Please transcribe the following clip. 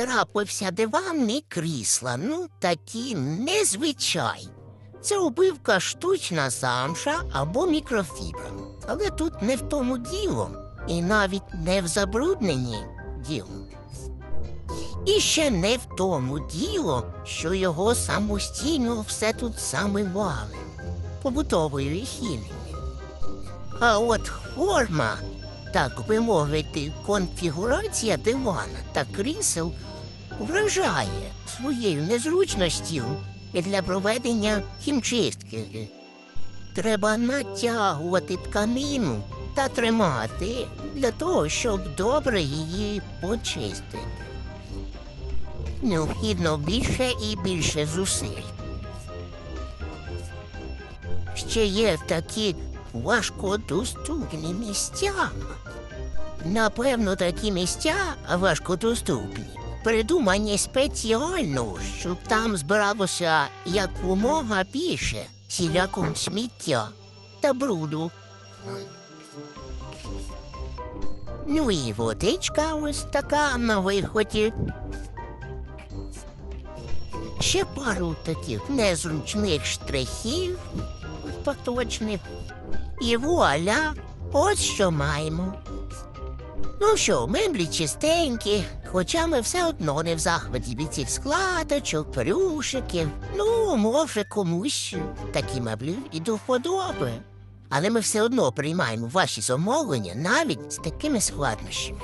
трапився диван і крісла, ну такі незвичайні. Це обивка штучна замша або мікрофібра. Але тут не в тому діло, і навіть не в забрудненні діло. І ще не в тому діло, що його самостійно все тут замивали побутовою хімією. А от форма, так би мовити, конфігурація дивана та крісел вражає своєю незручністю для проведення хімчистки. Треба натягувати тканину та тримати для того, щоб добре її почистити. Необхідно більше і більше зусиль. Ще є такі важкодоступні місця. Напевно, такі місця важкодоступні. Придумані спеціально, щоб там збиралося якомога більше сіляком сміття та бруду. Ну і водичка ось така на виході. Ще пару таких незручних штрихів поточних. І вуаля, ось що маємо. Ну що, меблі чистенькі, хоча ми все одно не в захваті від цих складочок, плюшиків. Ну, може, комусь такі меблі і до вподоби. Але ми все одно приймаємо ваші замовлення навіть з такими складнощами.